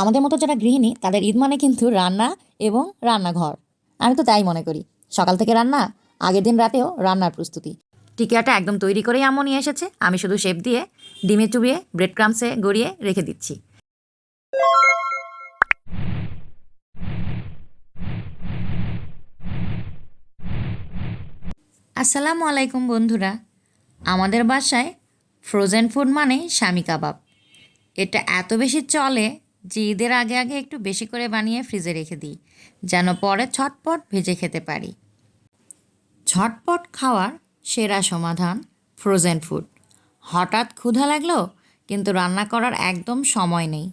আমাদের মতো যারা গৃহিণী, তাদের ঈদ মানে কিন্তু রান্না এবং রান্নাঘর। আমি তো তাই মনে করি। সকাল থেকে রান্না, আগের দিন রাতেও রান্নার প্রস্তুতি। টিকিয়াটা একদম তৈরি করেই আম্মু নিয়ে এসেছে। আমি শুধু শেপ দিয়ে, ডিমে চুবিয়ে ব্রেড ক্রামসে গড়িয়ে রেখে দিচ্ছি। আসসালামু আলাইকুম বন্ধুরা। আমাদের বাসায় ফ্রোজেন ফুড মানে স্বামী কাবাব। এটা এত বেশি চলে যে ঈদের আগে আগে একটু বেশি করে বানিয়ে ফ্রিজে রেখে দিই, যেন পরে ছটপট ভেজে খেতে পারি। ঝটপট খাওয়ার সেরা সমাধান ফ্রোজেন ফুড হঠাৎ ক্ষুধা লাগল, কিন্তু রান্না করার একদম সময় নেই।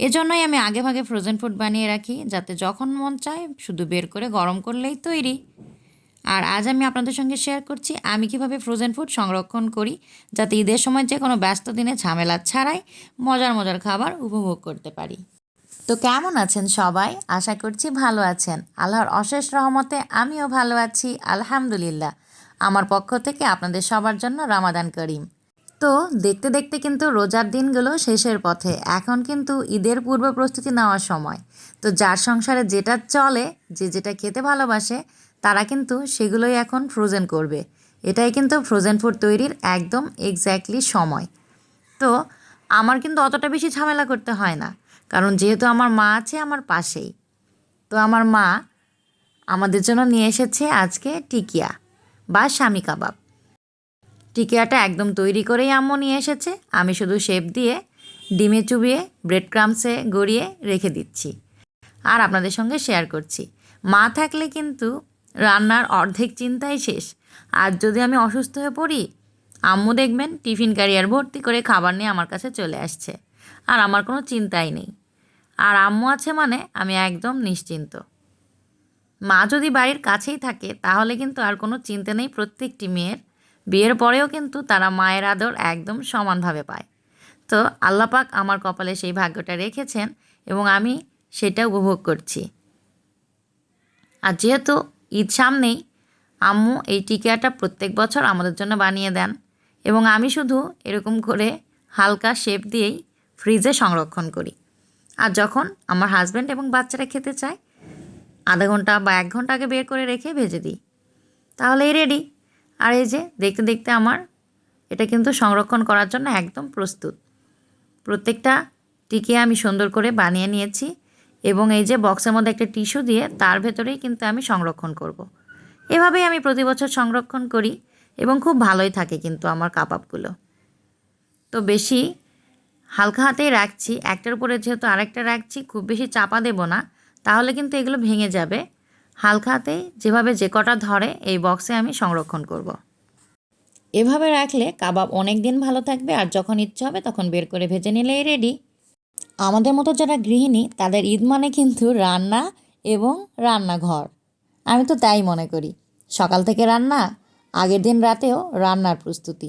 এজন্যই আমি আগে ভাগে ফ্রোজেন ফুড বানিয়ে রাখি, যাতে যখন মন চায় শুধু বের করে গরম করলেই তৈরি। আর আজ আমি আপনাদের সঙ্গে শেয়ার করছি, আমি কীভাবে ফ্রোজেন ফুড সংরক্ষণ করি যাতে ঈদের সময় যে কোনো ব্যস্ত দিনে ঝামেলা ছাড়াই মজার মজার খাবার উপভোগ করতে পারি। তো কেমন আছেন সবাই? আশা করছি ভালো আছেন। আল্লাহর অশেষ রহমতে আমিও ভালো আছি, আলহামদুলিল্লাহ। আমার পক্ষ থেকে আপনাদের সবার জন্য রামাদান করিম। তো দেখতে দেখতে কিন্তু রোজার দিনগুলো শেষের পথে, এখন কিন্তু ঈদের পূর্ব প্রস্তুতি নেওয়ার সময়। তো যার সংসারে যেটা চলে, যে যেটা খেতে ভালোবাসে, তারা কিন্তু সেগুলোই এখন ফ্রোজেন করবে। এটাই কিন্তু ফ্রোজেন ফুড তৈরির একদম এক্স্যাক্টলি সময়। তো আমার কিন্তু অতটা বেশি ঝামেলা করতে হয় না, কারণ যেহেতু আমার মা আছে আমার পাশেই। তো আমার মা আমাদের জন্য নিয়ে এসেছে আজকে টিকিয়া বা স্বামী কাবাব। টিকিয়াটা একদম তৈরি করেই আম্মু নিয়ে এসেছে, আমি শুধু শেপ দিয়ে, ডিমে চুবিয়ে ব্রেড ক্রামসে গড়িয়ে রেখে দিচ্ছি। আর আপনাদের সঙ্গে শেয়ার করছি। মা থাকলে কিন্তু রান্নার অর্ধেক চিন্তাই শেষ। আর যদি আমি অসুস্থ হয়ে পড়ি, আম্মু দেখবেন টিফিন ক্যারিয়ার ভর্তি করে খাবার নিয়ে আমার কাছে চলে আসছে। আর আমার কোনো চিন্তাই নেই। আর আম্মু আছে মানে আমি একদম নিশ্চিন্ত। মা যদি বাড়ির কাছেই থাকে, তাহলে কিন্তু আর কোনো চিন্তা নেই প্রত্যেকটি মেয়ের। বিয়ের পরেও কিন্তু তারা মায়ের আদর একদম সমানভাবে পায়। তো আল্লাপাক আমার কপালে সেই ভাগ্যটা রেখেছেন এবং আমি সেটা উপভোগ করছি। আর যেহেতু ঈদ সামনেই, আম্মু এই টিকিয়াটা প্রত্যেক বছর আমাদের জন্য বানিয়ে দেন এবং আমি শুধু এরকম করে হালকা শেপ দিয়েই ফ্রিজে সংরক্ষণ করি। আর যখন আমার হাজব্যান্ড এবং বাচ্চারা খেতে চায়, আধা ঘণ্টা বা এক ঘণ্টা আগে বের করে রেখে ভেজে দিই। তাহলেই রেডি আর এই যে দেখতে দেখতে আমার এটা কিন্তু সংরক্ষণ করার জন্য একদম প্রস্তুত। প্রত্যেকটা টিকিয়া আমি সুন্দর করে বানিয়ে নিয়েছি। এবং এই যে বক্সের মধ্যে একটা টিস্যু দিয়ে তার ভেতরেই কিন্তু আমি সংরক্ষণ করব। এভাবেই আমি প্রতি বছর সংরক্ষণ করি এবং খুব ভালোই থাকে কিন্তু আমার কাবাবগুলো তো বেশি হালকা হাতেই রাখছি, একটার উপরে যেহেতু আরেকটা রাখছি, খুব বেশি চাপা দেব না, তাহলে কিন্তু এগুলো ভেঙে যাবে হালকা হাতেই যেভাবে যে কটা ধরে, এই বক্সে আমি সংরক্ষণ করব। এভাবে রাখলে কাবাব অনেক দিন ভালো থাকবে আর যখন ইচ্ছে হবে তখন বের করে ভেজে নিলেই রেডি আমাদের মতো যারা গৃহিণী, তাদের ঈদ মানে কিন্তু রান্না এবং রান্নাঘর। আমি তো তাই মনে করি। সকাল থেকে রান্না, আগের দিন রাতেও রান্নার প্রস্তুতি।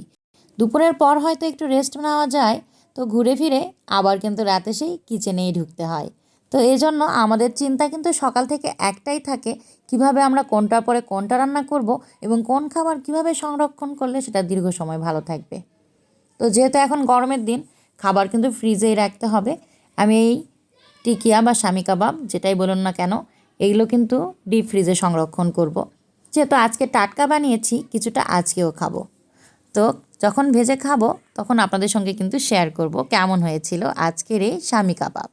দুপুরের পর হয়তো একটু রেস্ট নেওয়া যায়, তো ঘুরে ফিরে আবার কিন্তু রাতে সেই কিচেনেই ঢুকতে হয়। তো এই জন্য আমাদের চিন্তা কিন্তু সকাল থেকে একটাই থাকে, কীভাবে আমরা কোনটার পরে কোনটা রান্না করব এবং কোন খাবার কীভাবে সংরক্ষণ করলে সেটা দীর্ঘ সময় ভালো থাকবে। তো যেহেতু এখন গরমের দিন, খাবার কিন্তু ফ্রিজেই রাখতে হবে। আমি এই টিকিয়া বা স্বামী কাবাব যেটাই বলুন না কেন, এগুলো কিন্তু ডিপ ফ্রিজে সংরক্ষণ করব। যেহেতু আজকে টাটকা বানিয়েছি, কিছুটা আজকেও খাব। তো যখন ভেজে খাব, তখন আপনাদের সঙ্গে কিন্তু শেয়ার করব কেমন হয়েছিল আজকের এই স্বামী কাবাব।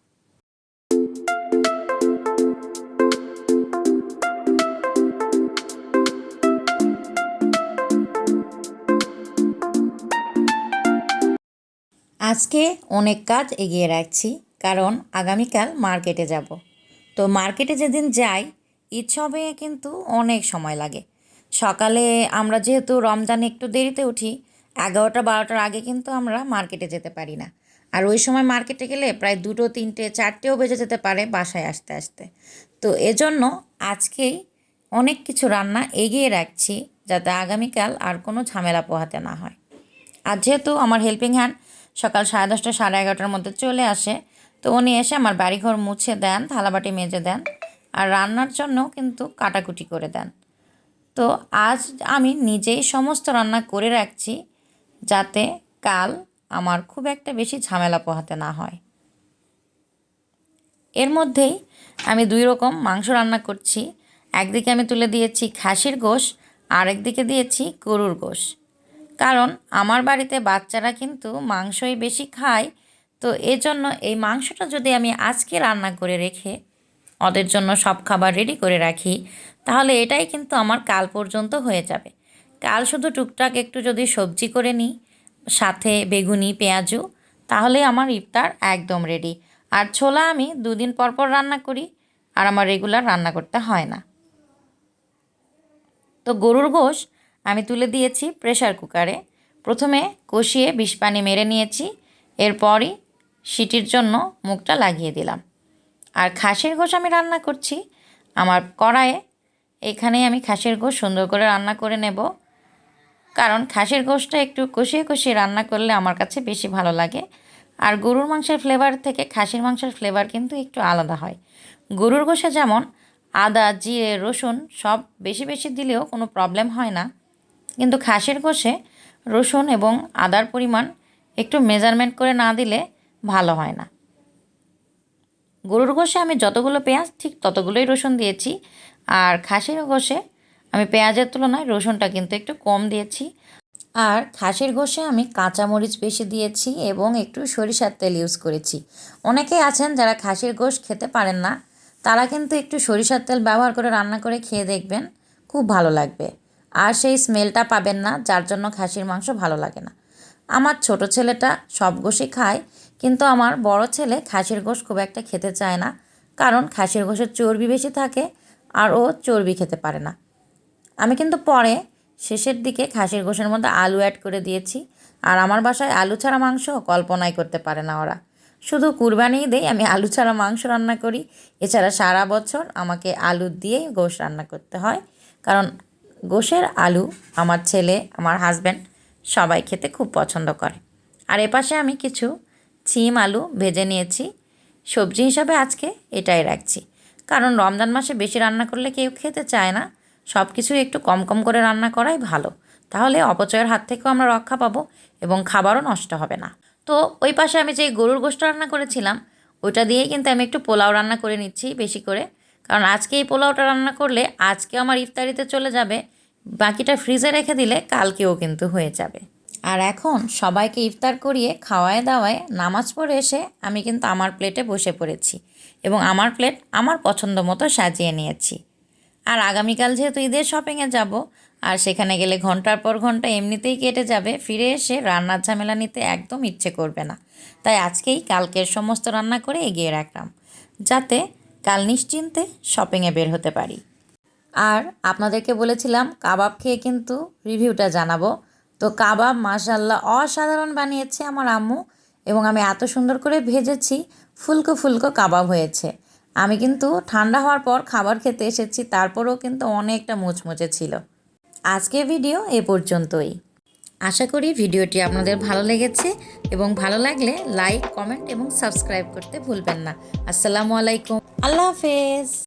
আজকে অনেক কাজ এগিয়ে রাখছি। কারণ আগামীকাল মার্কেটে যাব। তো মার্কেটে যেদিন যাই ঈদ কিন্তু অনেক সময় লাগে। সকালে আমরা যেহেতু রমজানে একটু দেরিতে উঠি, এগারোটা বারোটার আগে কিন্তু আমরা মার্কেটে যেতে পারি না। আর ওই সময় মার্কেটে গেলে প্রায় দুটো, তিনটে, চারটেও বেজে যেতে পারে বাসায় আসতে আসতে। তো এজন্য আজকেই অনেক কিছু রান্না এগিয়ে রাখছি যাতে আগামীকাল আর কোনো ঝামেলা পোহাতে না হয়। আর যেহেতু আমার হেল্পিং হ্যান্ড সকাল সাড়ে দশটা, সাড়ে এগারোটার মধ্যে চলে আসে তো উনি এসে আমার বাড়িঘর মুছে দেন, থালাবাটি মেজে দেন আর রান্নার জন্য কিন্তু কাটাকুটি করে দেন। তো আজ আমি নিজেই সমস্ত রান্না করে রাখছি যাতে কাল আমার খুব একটা বেশি ঝামেলা পোহাতে না হয়। এর মধ্যেই আমি দুই রকম মাংস রান্না করছি। একদিকে আমি তুলে দিয়েছি খাসির গোশ, আরেকদিকে দিয়েছি গরুর গোশ। কারণ আমার বাড়িতে বাচ্চারা কিন্তু মাংসই বেশি খায় তো এজন্য এই মাংসটা যদি আমি আজকে রান্না করে রেখে ওদের জন্য সব খাবার রেডি করে রাখি, তাহলে এটাই কিন্তু আমার কাল পর্যন্ত হয়ে যাবে। কাল শুধু টুকটাক একটু যদি সবজি করে নিই, সাথে বেগুনি, পেঁয়াজু, তাহলে আমার ইফতার একদম রেডি আর ছোলা আমি দুদিন পর পর রান্না করি, আর আমার রেগুলার রান্না করতে হয় না। তো গরুর গোশ আমি তুলে দিয়েছি প্রেশার কুকারে প্রথমে কষিয়ে বিষ পানি মেরে নিয়েছি, এরপরই সিটির জন্য মুখটা লাগিয়ে দিলাম। আর খাসির গোশ আমি রান্না করছি। আমার কড়াইয়ে এখানেই আমি খাসির গোশ সুন্দর করে রান্না করে নেব। কারণ খাসির গোশটা একটু কষিয়ে কষিয়ে রান্না করলে আমার কাছে বেশি ভালো লাগে। আর গরুর মাংসের ফ্লেভার থেকে খাসির মাংসের ফ্লেভার কিন্তু একটু আলাদা হয়। গরুর গোশে যেমন আদা, জিরে, রসুন সব বেশি বেশি দিলেও কোনো প্রবলেম হয় না। কিন্তু খাসির গোশে রসুন এবং আদার পরিমাণ একটু মেজারমেন্ট করে না দিলে ভালো হয় না। গরুর গোশে আমি যতগুলো পেঁয়াজ, ঠিক ততগুলোই রসুন দিয়েছি। আর খাসির গোশে আমি পেঁয়াজের তুলনায় রসুনটা কিন্তু একটু কম দিয়েছি। আর খাসির গোশে আমি কাঁচামরিচ বেশি দিয়েছি এবং একটু সরিষার তেল ইউজ করেছি। অনেকেই আছেন যারা খাসির গোশ খেতে পারেন না, তারা কিন্তু একটু সরিষার তেল ব্যবহার করে রান্না করে খেয়ে দেখবেন, খুব ভালো লাগবে। আর সেই স্মেলটা পাবেন না, যার জন্য খাসির মাংস ভালো লাগে না। আমার ছোট ছেলেটা সব গোশই খায় কিন্তু আমার বড় ছেলে খাসির গোশ খুব একটা খেতে চায় না, কারণ খাসির গোশের চর্বি বেশি থাকে আর ও চর্বি খেতে পারে না। আমি কিন্তু পরে শেষের দিকে খাসির গোশের মধ্যে আলু অ্যাড করে দিয়েছি আর আমার বাসায় আলু ছাড়া মাংস কল্পনাই করতে পারে না ওরা। শুধু কুরবানি দেই, আমি আলু ছাড়া মাংস রান্না করি। এছাড়া সারা বছর আমাকে আলু দিয়েই গোশ রান্না করতে হয়, কারণ গোশের আলু আমার ছেলে, আমার হাজব্যান্ড সবাই খেতে খুব পছন্দ করে। আর এপাশে আমি কিছু চিম আলু ভেজে নিয়েছি। সবজি হিসাবে আজকে এটাই রাখছি। কারণ রমজান মাসে বেশি রান্না করলে কেউ খেতে চায় না। সব কিছু একটু কম কম করে রান্না করাই ভালো। তাহলে অপচয়ের হাত থেকেও আমরা রক্ষা পাবো এবং খাবারও নষ্ট হবে না। তো ওই পাশে আমি যে গরুর গোষ্ঠ রান্না করেছিলাম ওইটা দিয়েই কিন্তু আমি একটু পোলাও রান্না করে নিচ্ছি বেশি করে। কারণ আজকে এই পোলাওটা রান্না করলে আজকে আমার ইফতারিতে চলে যাবে। বাকিটা ফ্রিজে রেখে দিলে কালকেও কিন্তু হয়ে যাবে। আর এখন সবাইকে ইফতার করিয়ে খাওয়ায় দাওয়ায় নামাজ পড়ে এসে আমি কিন্তু আমার প্লেটে বসে পড়েছি এবং আমার প্লেট আমার পছন্দ মতো সাজিয়ে নিয়েছি। আর আগামীকাল যেহেতু ঈদের শপিংয়ে যাব, আর সেখানে গেলে ঘণ্টার পর ঘণ্টা এমনিতেই কেটে যাবে, ফিরে এসে রান্নার ঝামেলা নিতে একদম ইচ্ছে করবে না। তাই আজকেই কালকের সমস্ত রান্না করে এগিয়ে রাখলাম, যাতে কাল নিশ্চিন্তে শপিংয়ে বের হতে পারি। আর আপনাদেরকে বলেছিলাম, কাবাব খেয়ে কিন্তু রিভিউটা জানাব। তো কাবাব মাশাল্লাহ অসাধারণ বানিয়েছে আমার আম্মু এবং আমি এত সুন্দর করে ভেজেছি, ফুলকো ফুলকো কাবাব হয়েছে। আমি কিন্তু ঠান্ডা হওয়ার পর খাবার খেতে এসেছি, তারপরেও কিন্তু অনেকটা মুচমুচে ছিল। আজকের ভিডিও এ পর্যন্তই। আশা করি ভিডিওটি আপনাদের ভালো লেগেছে এবং ভালো লাগলে লাইক, কমেন্ট এবং সাবস্ক্রাইব করতে ভুলবেন না। আসসালামু আলাইকুম। আল্লাহ হাফেজ।